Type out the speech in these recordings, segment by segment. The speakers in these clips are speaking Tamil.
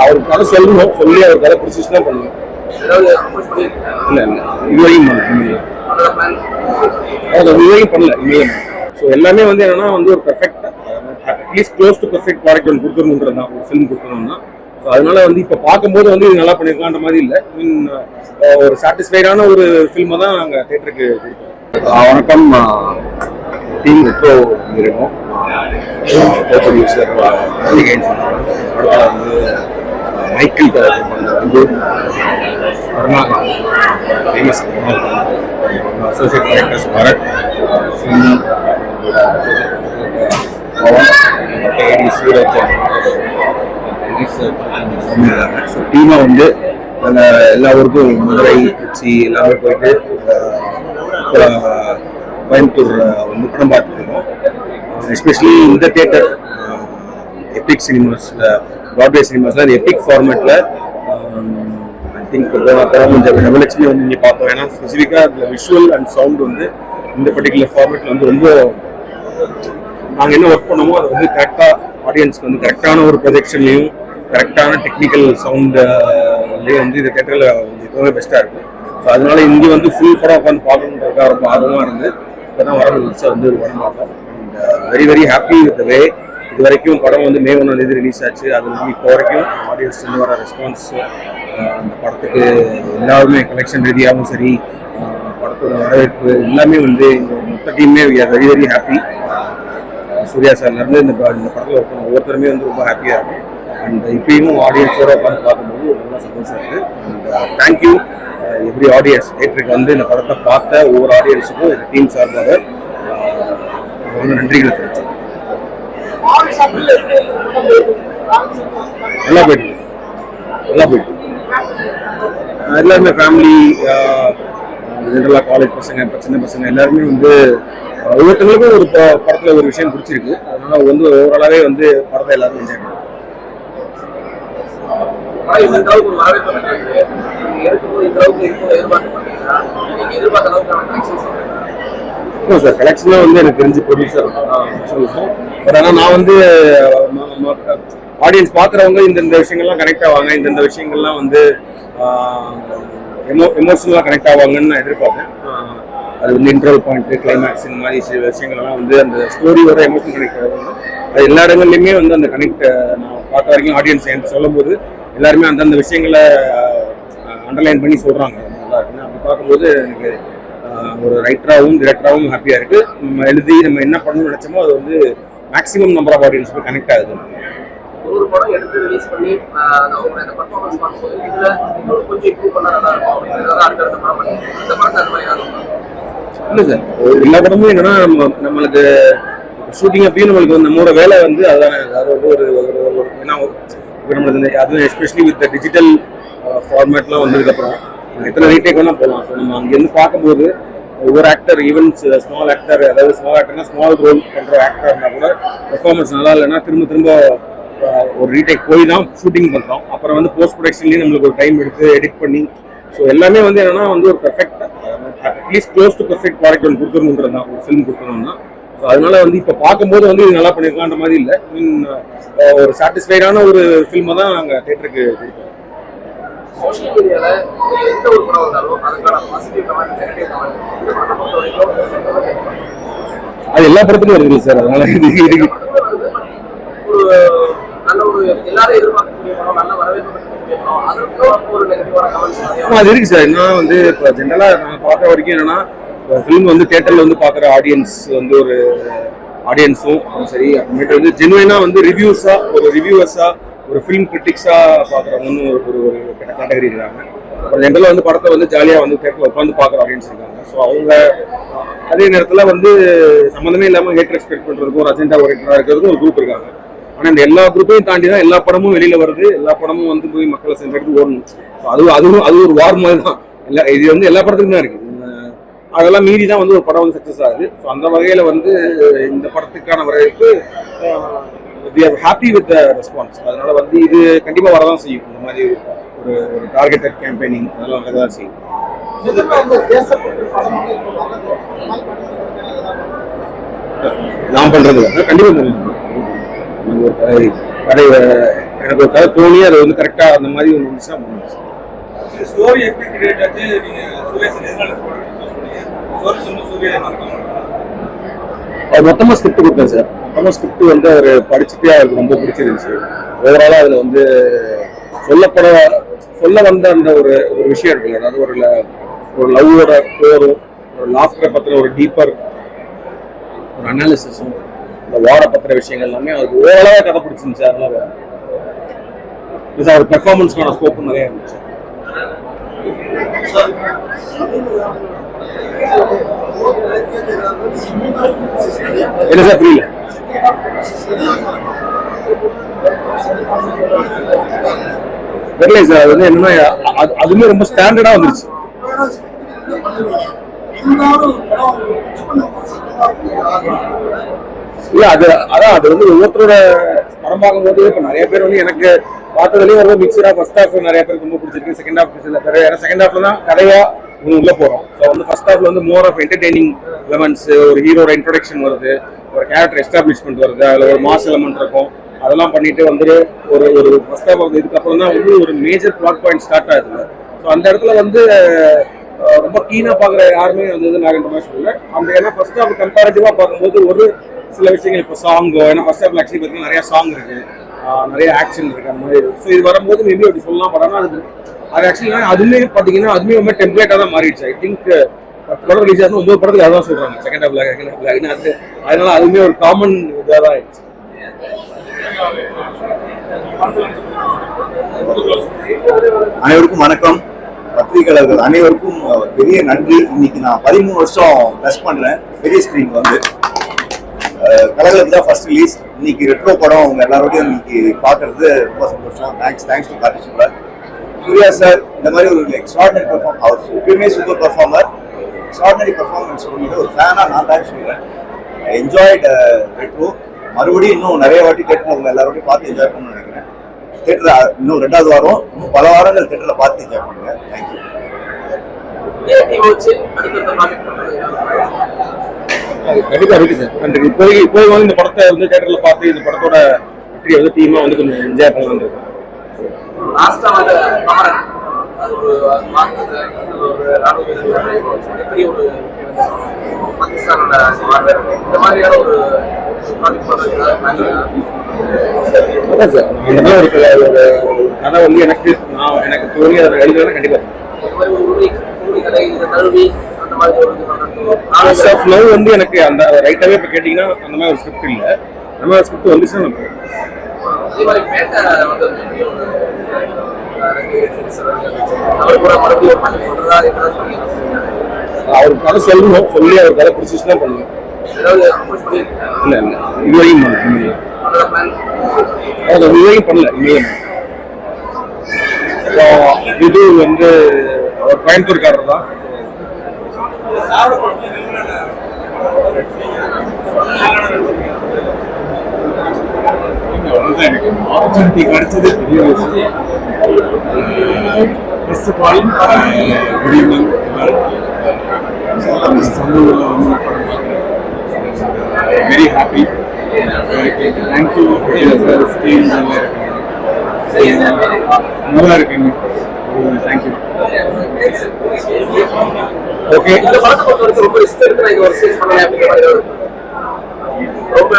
அவருக்கு கதை சொல்லணும் சொல்லி அவர் கதை பிடிச்சிச்சுன்னா பண்ணணும். ஏதாவது இல்லை. இல்லை இதுவரையும் பண்ணல இதுவரையும் பண்ணல ஸோ எல்லாமே வந்து என்னன்னா வந்து ஒரு perfect at least close to perfect product ஒன்று கொடுத்துருணுன்றது தான் ஒரு ஃபிலிம் கொடுக்கணும்னா ஸோ அதனால வந்து இப்போ பார்க்கும்போது வந்து இது நல்லா பண்ணியிருக்கான்ற மாதிரி இல்லை. மீன் ஒரு சாட்டிஸ்ஃபைடான ஒரு ஃபில்மை தான் நாங்கள் தேட்டருக்கு கொடுத்தோம். வணக்கம். டீம் ரெட்ரோ இருக்கும் ப்ரொடியூசர் படத்தில் வந்து கருத்து வந்து famous associate directors Bharat Singh Pavan AD Suraj so டீமாக வந்து நாங்கள் எல்லா ஊருக்கும் மதுரை திருச்சி எல்லாமே போயிட்டு கோயம்புத்தூர் வந்து படம் பார்த்துருக்கோம் எஸ்பெஷலி இந்த தேட்டர் எபிக் சினிமாஸில் ப்ராட்வே சினிமாஸில் அது எபிக் ஃபார்மேட்டில் ஐ திங்க் படம் கொஞ்சம் டபுள்எக்ஸ்மே வந்து இங்கே பார்த்தோம் ஏன்னா ஸ்பெசிஃபிக்காக அதில் விஷுவல் அண்ட் சவுண்ட் வந்து இந்த பர்டிகுலர் ஃபார்மேட்டில் வந்து ரொம்ப நாங்கள் என்ன ஒர்க் பண்ணமோ அதை வந்து கரெக்டாக ஆடியன்ஸ்க்கு வந்து கரெக்டான ஒரு ப்ரொஜெக்ஷன்லையும் கரெக்டான டெக்னிக்கல் சவுண்ட்லேயும் வந்து இந்த தேட்டரில் எப்பவுமே பெஸ்ட்டாக இருக்கும். ஸோ அதனால இங்கே வந்து ஃபுல் படம் உட்காந்து பார்க்கணுன்றதுக்காக ரொம்ப ஆர்வமாக இருந்து இப்போ தான் வர முடிச்சு வந்து ஒரு படம் பார்த்தோம். Very very happy with way இது வரைக்கும் படம் வந்து மே ஒன்றாம் தேதி ரிலீஸ் ஆச்சு. அது வந்து இப்போ வரைக்கும் ஆடியன்ஸ் வர ரெஸ்பான்ஸ் uh, அந்த படத்துக்கு எல்லாருமே கலெக்ஷன் ரீதியாகவும் சரி uh, படத்தோட வரவேற்பு எல்லாமே வந்து மொத்த டீமே வெரி வெரி ஹாப்பி சூர்யா சார்லேருந்து இந்த இந்த படத்தில் இருக்கணும் ஒவ்வொருத்தருமே வந்து ரொம்ப ஹாப்பியாக இருக்கும். அண்ட் இப்பயும் ஆடியன்ஸோட உட்காந்து பார்க்கும்போது ரொம்ப சந்தோஷம் இருக்குது and thank you uh, every audience தேட்டருக்கு வந்து இந்த படத்தை பார்த்த ஒவ்வொரு ஆடியன்ஸுக்கும் இந்த டீம் சார்பாக ரொம்ப நன்றிகள் தெரிவிச்சு. நல்லா போயிட்டு நல்லா போயிட்டு எல்லாருமே ஃபேமிலி ஜென்ரலாக காலேஜ் பசங்க சின்ன பசங்க எல்லாருமே வந்து ஒவ்வொருத்தங்களுக்கும் ஒரு ப- ஒரு விஷயம் பிடிச்சிருக்கு. அதனால வந்து ஓவராலாகவே வந்து படத்தை எல்லாரும் என்ஜாய் பண்ணுவோம் இந்த அளவுக்கு ஒரு வரவேற்பு இந்த அளவுக்கு எதிர்பார்த்த அளவுக்கான கலெக்ஷன்ஸ் இல்லை சார் கலெக்ஷன்லாம் வந்து எனக்கு தெரிஞ்சு ப்ரொடியூசர் பட் ஆனால் நான் வந்து ஆடியன்ஸ் பார்க்குறவங்க இந்தந்த விஷயங்கள்லாம் கனெக்ட் ஆவாங்க. இந்தந்த விஷயங்கள்லாம் வந்து எமோ எமோஷனலாக கனெக்ட் ஆவாங்கன்னு நான் எதிர்பார்த்தேன் அது வந்து இன்ட்ரோல் பாயிண்ட் கிளைமேக்ஸ் இந்த மாதிரி சில விஷயங்கள்லாம் வந்து அந்த ஸ்டோரியோட எமோஷன் கனெக்ட் ஆகும் அது எல்லா இடங்கள்லையுமே வந்து அந்த கனெக்ட் நான் பார்த்த வரைக்கும் ஆடியன்ஸ் எனக்கு சொல்லும்போது எல்லாருமே அந்தந்த விஷயங்களை அண்டர்லைன் பண்ணி சொல்கிறாங்க நல்லா இருக்குன்னு அப்படி பார்க்கும்போது எனக்கு ஒரு ரைட்டராகவும் டிரெக்டராகவும் ஹாப்பியாக இருக்குது நம்ம எழுதி நம்ம என்ன பண்ணணும்னு நினச்சோமோ அது வந்து மேக்ஸிமம் நம்பர் ஆஃப் ஆடியன்ஸ் போய் கனெக்ட் ஆகுது. ஒரு படம் எடுத்து ரிலீஸ் பண்ணி அவங்களோட அந்த பர்ஃபார்மன்ஸ் பார்க்கும்போது இதுல இன்னும் கொஞ்சம் இம்ப்ரூவ் பண்ணா நல்லா இருக்கும் அப்படிங்கிறத அடுத்தடுத்த படம் பண்ணி. இந்த படத்தை அந்த மாதிரி ஏதாவது இல்லை. சார் எல்லா படமும் என்னன்னா நம்ம நம்மளுக்கு ஷூட்டிங் அப்பயும் நம்மளுக்கு வந்து நம்மளோட வேலை வந்து அதுதானே அது வந்து ஒரு ஒரு ஒரு ஏன்னா இப்போ நம்மளுக்கு அதுவும் எஸ்பெஷலி வித் டிஜிட்டல் ஃபார்மேட்லாம் வந்ததுக்கப்புறம் எத்தனை ரீடேக் வேணால் போகலாம் ஸோ நம்ம அங்கேருந்து பார்க்கும்போது ஒவ்வொரு ஆக்டர் ஈவன் ஸ்மால் ஆக்டர் அதாவது ஸ்மால் ஆக்டர்னா ஸ்மால் ரோல் பண்ணுற ஆக்டர் இருந்தால் கூட பெர்ஃபார்மன்ஸ் நல்லா இல்லைன்னா திரும்ப திரும்ப uh, ஒரு ரீடேக் போய் தான் ஷூட்டிங் பண்ணுறோம் அப்புறம் வந்து போஸ்ட் ப்ரொடக்ஷன்லேயும் நம்மளுக்கு ஒரு டைம் எடுத்து எடிட் பண்ணி ஸோ எல்லாமே வந்து என்னென்னா வந்து ஒரு perfect at least close to perfect product ஒன்று கொடுத்துருணுன்றது தான். ஒரு ஃபிலிம் கொடுத்துருணும்னா அதனால வந்து இப்போ பார்க்கும்போது வந்து இது நல்லா பண்ணியிருக்கான்ற மாதிரி இல்லை. மீன் ஒரு சாட்டிஸ்ஃபைடான ஒரு ஃபில்மை தான் நாங்கள் தேட்டருக்கு கொடுத்தோம். சோஷியல் மீடியால எந்த ஒரு படம் வந்தாலும் அதுக்கான பாசிட்டிவ் கமெண்ட் நெகட்டிவ் கமெண்ட் இந்த படத்தை பொறுத்த வரைக்கும் அது எல்லா படத்துலையும் இருக்குது சார் அதனால இது இருக்கு. ஒரு நல்ல எல்லாரும் எதிர்பார்க்கக்கூடிய படம் நல்ல வரவேற்பு அது இருக்கு சார் நான் வந்து இப்போ ஜென்ரலாக நான் பார்க்குற வரைக்கும் என்னன்னா ஃபிலிம் வந்து தேட்டரில் வந்து பார்க்குற ஆடியன்ஸ் வந்து ஒரு ஆடியன்ஸும் சரி. அப்புறமேட்டு வந்து ஜென்வைனாக வந்து ரிவ்யூஸாக ஒரு ரிவ்யூவர்ஸாக ஒரு ஃபிலிம் கிரிட்டிக்ஸாக பார்க்குறவங்கன்னு ஒரு ஒரு ஒரு கேட்டகரி இருக்காங்க. அப்புறம் ஜென்ரலாக வந்து படத்தை வந்து ஜாலியாக வந்து தேட்டரில் உட்காந்து பார்க்குற ஆடியன்ஸ் இருக்காங்க. ஸோ அவங்க அதே நேரத்தில் வந்து சம்மந்தமே இல்லாமல் ஹேட்டர் எக்ஸ்பெக்ட் பண்ணுறதுக்கும் ஒரு அஜெண்டா ஓரியன்டாக இருக்கிறதுக்கும் ஒரு குரூப் இருக்காங்க. ஆனால் இந்த எல்லா குரூப்பையும் தாண்டி தான் எல்லா படமும் வெளியில் வருது. எல்லா படமும் வந்து போய் மக்களை சென்றது ஓடணும். ஸோ அது அதுவும் அது ஒரு வார் மாதிரி தான். எல்லா இது வந்து எல்லா படத்துக்கும் தான் இருக்குது அதெல்லாம் மீறி தான் வந்து ஒரு படம் வந்து சக்ஸஸ் ஆகுது. ஸோ அந்த வகையில் வந்து இந்த படத்துக்கான வரவேற்பு we are happy with the response அதனால வந்து இது கண்டிப்பாக வரதான் செய்யும். இந்த மாதிரி ஒரு ஒரு டார்கெட்டட் கேம்பெயினிங் அதெல்லாம் வரதான் செய்யும். நான் பண்றது இல்லை. கண்டிப்பா எனக்கு ஒரு கதை. கதை எனக்கு ஒரு கதை தோணி அதை வந்து கரெக்டா அந்த மாதிரி ஒன்று இருந்துச்சுன்னா பண்ணுவேன் ஸ்டோரி எப்படி கிரியேட் ஆச்சு? நீங்க அது மொத்தமாக ஸ்கிரிப்ட் கொடுத்தேன் சார் மொத்தமாக ஸ்கிரிப்ட் வந்து அவர் படிச்சுட்டு அவருக்கு ரொம்ப பிடிச்சிருந்துச்சு. ஓவராலாக அதில் வந்து சொல்லப்பட சொல்ல வந்த அந்த ஒரு ஒரு விஷயம் இருக்குல்ல அதாவது ஒரு ஒரு லவ்வோட போரும் ஒரு லாஃப்டரை பத்தின ஒரு டீப்பர் ஒரு அனாலிசிஸும் இந்த வார பத்திர விஷயங்கள் எல்லாமே அதுக்கு ஓவராக கதை பிடிச்சிருந்துச்சு அதனால ப்ளஸ் அவர் பெர்ஃபார்மன்ஸ்க்கான ஸ்கோப்பும் நிறைய இருந்துச்சு. என்ன சார் புரியல தெரியல சார் அது வந்து என்னன்னா அது அதுவுமே ரொம்ப ஸ்டாண்டர்டா வந்துருச்சு. இல்ல அது அதான் அது வந்து ஒவ்வொருத்தரோட படம் பார்க்கும்போது இப்ப நிறைய பேர் வந்து எனக்கு பார்த்ததுலயும் ரொம்ப மிக்சரா ஃபர்ஸ்ட் ஹாஃப் நிறைய பேருக்கு ரொம்ப பிடிச்சிருக்கு செகண்ட் ஹாஃப் பிடிச்சிருக்கு. ஏன்னா செகண்ட் ஹாஃப்ல தான் கதையா உள்ள போறோம். ஸோ வந்து ஃபர்ஸ்ட் ஹாஃப்ல வந்து மோர் ஆஃப் என்டர்டைனிங் எலமெண்ட்ஸ் ஒரு ஹீரோட இன்ட்ரடக்ஷன் வருது ஒரு கேரக்டர் எஸ்டாப்ளிஷ்மெண்ட் வருது அதுல ஒரு மாஸ் எலமெண்ட் இருக்கும். அதெல்லாம் பண்ணிட்டு வந்து ஒரு ஒரு ஃபர்ஸ்ட் ஹாஃப் வந்து இதுக்கப்புறம் தான் வந்து ஒரு மேஜர் பிளாட் பாயிண்ட் ஸ்டார்ட் ஆகுது. ஸோ அந்த இடத்துல வந்து ரொம்ப கீனா பாக்குற யாருமே வந்து இது நான் மாதிரி சொல்லல. அந்த ஏன்னா ஃபர்ஸ்ட் ஹாஃப் கம்பேரிட்டிவா பார்க்கும்போது ஒரு சில விஷயங்கள் இப்போ சாங்கோ ஏன்னா ஃபர்ஸ்ட் ஹாஃப்ல ஆக்சுவலி பார்த்தீங்கன்னா நிறைய சாங் இருக்கு. நிறைய ஆக்ஷன் இருக்கு அந்த மாதிரி. ஸோ இது வரும்போது மேபி அப்படி சொல்லலாம் பட் அது அது ஆக்சுவலி அதுவுமே பார்த்தீங்கன்னா அதுவுமே ரொம்ப டெம்ப்ளேட்டாக தான் மாறிடுச்சு. ஐ திங்க் பத்து படம் ரிலீஸ் ஆகும் ஒன்பது படத்துக்கு அதான் சொல்கிறாங்க செகண்ட் ஹாஃப்ல செகண்ட் ஹாஃப்ல அது அதனால அதுவுமே ஒரு காமன் இதாக தான் ஆயிடுச்சு. அனைவருக்கும் வணக்கம். பத்திரிகையாளர்கள் அனைவருக்கும் பெரிய நன்றி. இன்னைக்கு நான் பதிமூணு வருஷம் டச் பண்றேன். பெரிய ஸ்கிரீன் வந்து. அஹ், தான் ஃபர்ஸ்ட் ரிலீஸ் இன்னைக்கு ரெட்ரோ படம் உங்க எல்லாரோடையும் இன்னைக்கு பார்க்கறது ரொம்ப சந்தோஷம். Thanks thanks to Karthik Surya sir இந்த மாதிரி ஒரு எக்ஸ்ட்ராடனரி பெர்ஃபார்ம் அவர் எப்பயுமே சூப்பர் பெர்ஃபார்மர் எக்ஸ்ட்ராடனரி பெர்ஃபார்மன்ஸ் சொல்லும்போது ஒரு ஃபேனாக நான் தான் சொல்றேன். என்ஜாய்ட் ரெட்ரோ மறுபடியும் இன்னும் நிறைய வாட்டி தேட்டரில் உங்க எல்லாரோடையும் பார்த்து என்ஜாய் பண்ணணும்னு நினைக்கிறேன். தேட்டர் இன்னும் ரெண்டாவது வாரம் இன்னும் பல வாரங்கள் தேட்டரில் பார்த்து என்ஜாய் பண்ணுங்க. தேங்க்யூ கண்டிப்பா இருக்கு சார். நன்றி இப்போதைக்கு இப்போதைக்கு வந்து இந்த படத்தை வந்து தேட்டர்ல பார்த்து இந்த படத்தோட வெற்றியை வந்து டீமா வந்து கொஞ்சம் என்ஜாய் பண்ணலாம் இருக்கோம். லாஸ்டா வந்து அமரன். அது ஒரு பாகிஸ்தானோட இந்த மாதிரியான ஒரு கதை வந்து எனக்கு நான் எனக்கு தோணி அதை எழுதுறேன் கண்டிப்பா இந்த மாதிரி ஒரு உண்மை உண்மை கதை இதை தழுவி அந்த மாதிரி ஒரு இது பண்றது ஃபர்ஸ்ட் ஆஃப் லவ் வந்து எனக்கு அந்த ரைட்டாவே இப்போ கேட்டிங்கன்னா அந்த மாதிரி ஒரு ஸ்கிரிப்ட் இல்லை. அந்த மாதிரி ஸ்கிரிப்ட் வந்துச்சுன்னா. அதே மாதிரி வந்து இருக்காங்க. அவர் கதை சொல்லணும் சொல்லி அவர் கதை பிடிச்சிச்சு தான் பண்ணுவேன் ஏதாவது approach பண்ணியிருக்கீங்களா? இல்லை இல்லை இதுவரையும் பண்ணல அது இதுவரையும் அப்புறம் இது வந்து அவர் கோயம்புத்தூர்காரர் தான் அவ்வளவுதான் எனக்கு ஆப்பர்ச்சுனிட்டி கிடைச்சது பெரிய விஷயம். First of all good evening சந்தூரில் வந்து வெரி ஹாப்பி தேங்க்யூ நல்லா இருக்குங்க தேங்க்யூ ஓகே இந்த படத்தை ரொம்ப ரிஸ்க் எடுத்து நான் இங்க ஒரு சீன் பண்ணல அப்படிங்கிற மாதிரி ரொம்ப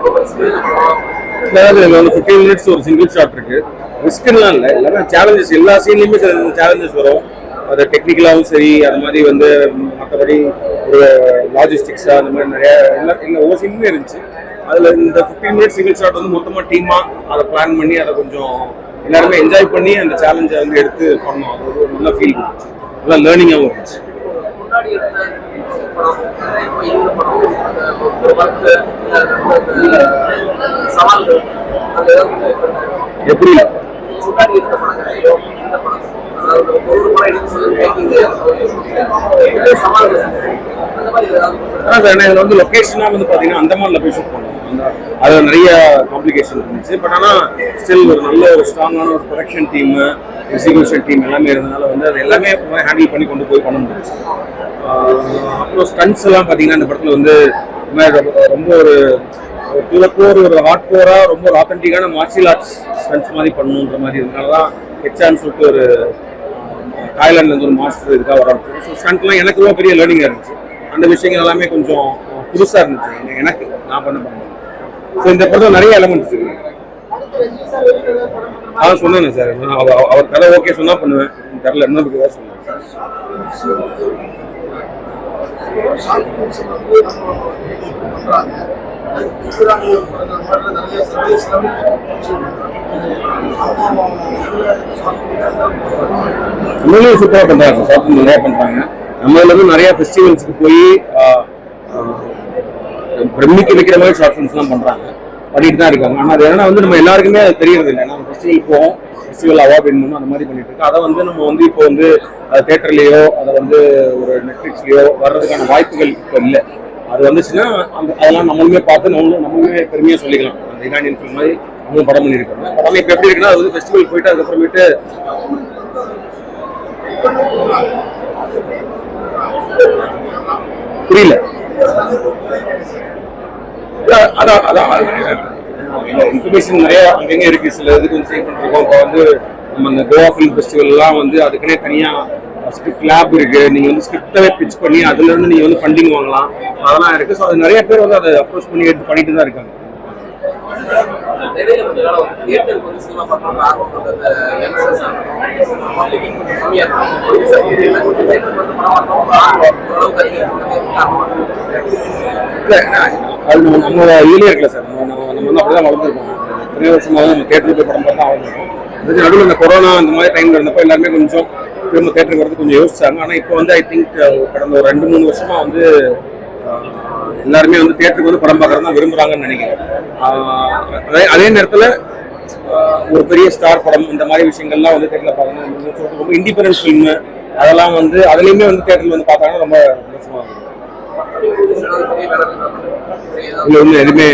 ரொம்ப ரிஸ்க் அதாவது வந்து ஃபிஃப்டீன் மினிட்ஸ் ஒரு சிங்கிள் ஷாட் இருக்கு. ரிஸ்க்லாம் இல்லை. எல்லாமே சேலஞ்சஸ் எல்லா சீன்லையுமே சில சேலஞ்சஸ் வரும். அது டெக்னிக்கலாகவும் சரி அது மாதிரி வந்து மற்றபடி ஒரு லாஜிஸ்டிக்ஸாக அந்த மாதிரி நிறைய எல்லா இல்லை ஒவ்வொரு சீனுமே இருந்துச்சு. அதில் இந்த ஃபிஃப்டீன் மினிட்ஸ் சிங்கிள் ஷாட் வந்து மொத்தமாக டீமாக அதை பிளான் பண்ணி அதை கொஞ்சம் எல்லாருமே என்ஜாய் பண்ணி அந்த சேலஞ்சை வந்து எடுத்து பண்ணோம். அது ஒரு நல்ல ஃபீல் இருந்துச்சு நல்லா லேர்னிங்காகவும் இருந்துச்சு. முன்னாடி இருந்த படம் இப்போ இந்த படம் சவால்கள் அந்த எப்படி? முன்னாடி இருந்த படங்களையோ இந்த படம் ஒரு படம் எடுத்து சவால்கள். அதான் சார் வந்து லொக்கேஷனாக வந்து பார்த்தீங்கன்னா அந்தமான் லொக்கேஷன் போனோம். அதில் நிறைய காம்ப்ளிகேஷன் இருந்துச்சு. பட் ஆனால் ஸ்டில் ஒரு நல்ல ஒரு ஸ்ட்ராங்கான ஒரு ப்ரொடக்ஷன் டீமு எக்ஸிகியூஷன் டீம் எல்லாமே இருந்தனால வந்து அது எல்லாமே ஹேண்டில் பண்ணி கொண்டு போய் பண்ண முடிஞ்சுச்சு அப்புறம் ஸ்டன்ஸ் எல்லாம் பார்த்தீங்கன்னா இந்த படத்தில் வந்து ரொம்ப- ஒரு துளக்கோர் ஒரு ஹார்ட் கோரா ரொம்ப ஒரு ஆத்தென்டிக்கான மார்ஷியல் ஆர்ட்ஸ் ஸ்டன்ஸ் மாதிரி பண்ணணுன்ற மாதிரி இதனால தான் ஹெச்ஆன்னு சொல்லிட்டு ஒரு தாய்லாண்ட்லேருந்து ஒரு மாஸ்டர் இதுக்காக வர ஸோ ஸ்டண்ட்லாம் எனக்கு ரொம்ப பெரிய லேர்னிங்காக இருந்துச்சு. அந்த விஷயங்கள் எல்லாமே கொஞ்சம் புதுசாக இருந்துச்சு. எனக்கு- நான் பண்ண பண்ண. ஸோ இந்த படத்தில் நிறைய எலமெண்ட்ஸ் இருக்கு. அதான் சொன்னேன் சார் நான் அவ- அவ- அவர் கதை ஓகே சொன்னா பண்ணுவேன். தெரில ஏதாவது சொல்லுவேன் நம்மளையும் சூப்பராக பண்ணுறாங்க ஷாப்பிங் நிறையா பண்ணுறாங்க நம்மள நிறைய ஃபெஸ்டிவல்ஸ்க்கு போய் பிரமிக்க வைக்கிற மாதிரி ஷார்ட் ஃபிலிம்ஸ்லாம் பண்ணுறாங்க பண்ணிட்டு தான் இருக்காங்க. ஆனால் அது என்னன்னா வந்து நம்ம எல்லாருக்குமே அது தெரியறது இல்லை. நம்ம ஃபெஸ்டிவல் போவோம் ஃபெஸ்டிவல் அவார்ட் வின் அந்த மாதிரி பண்ணிட்டு இருக்கோம். அதை வந்து நம்ம வந்து இப்போ வந்து தேட்டர்லேயோ அதை வந்து ஒரு நெட்ஃப்ளிக்ஸ்லேயோ வர்றதுக்கான வாய்ப்புகள் இப்போ இல்லை. அது வந்துச்சுன்னா அந்த அதெல்லாம் நம்மளுமே பார்த்து நம்மளும் நம்மளுமே பெருமையாக சொல்லிக்கலாம். அந்த இரானியன் ஃபிலிம் மாதிரி நம்மளும் படம் பண்ணியிருக்காங்க படம் இப்போ எப்படி இருக்குன்னா அது வந்து ஃபெஸ்டிவல் போயிட்டு அதுக்கப்புறமேட்டு புரியல. அதான் அதான் இன்ஃபர்மேஷன் நிறைய அங்கங்க இருக்கு. சில இது கொஞ்சம் சேவ் பண்ணிருக்கோம் இப்போ வந்து நம்ம இந்த கோவா ஃபிலிம் ஃபெஸ்டிவல்லாம் வந்து அதுக்குன்னே தனியா ஸ்கிரிப்ட் லேப் இருக்கு. நீங்க வந்து ஸ்கிரிப்டவே பிச் பண்ணி அதுல இருந்து நீங்க வந்து ஃபண்டிங் வாங்கலாம். அதெல்லாம் இருக்கு. ஸோ அது நிறைய பேர் வந்து அதை அப்ரோச் பண்ணி எடுத்து பண்ணிட்டு தான் இருக்காங்க. இடையில கொஞ்சம் காலம் வந்து தியேட்டருக்கு வந்து சினிமா பார்க்கணும் ஆர்வம் அந்த யங்ஸ்டர்ஸ் பப்ளிக் இருக்கும் தியேட்டருக்கு வந்து படம் அது நம்ம நம்ம இதுலயே இருக்கல சார். நம்ம நம்ம நம்ம வந்து அப்படிதான் வளர்ந்துருக்கோம். நிறைய வருஷமாக நம்ம தேட்டருக்கு போய் படம் பார்த்தா ஆகணும் அதுக்கு நடுவில் இந்த கொரோனா அந்த மாதிரி டைம்ல இருந்தப்போ எல்லாருமே கொஞ்சம் திரும்ப தேட்டருக்கு வரது கொஞ்சம் யோசிச்சாங்க. ஆனால் இப்போ வந்து ஐ திங்க் கடந்த ஒரு ரெண்டு மூணு வருஷமா வந்து எல்லாருமே வந்து தேட்டருக்கு வந்து படம் பார்க்கறது தான் விரும்புகிறாங்கன்னு நினைக்கிறேன் அதே அதே நேரத்தில் ஒரு பெரிய ஸ்டார் படம் இந்த மாதிரி விஷயங்கள்லாம் வந்து தேட்டரில் பார்க்கணும். ரொம்ப இண்டிபெண்டன்ஸ் ஃபில்மு அதெல்லாம் வந்து அதுலேயுமே வந்து தேட்டரில் வந்து பார்த்தாங்கன்னா ரொம்ப சந்தோஷமா இருக்கும். இல்லை ஒன்றும் எதுவுமே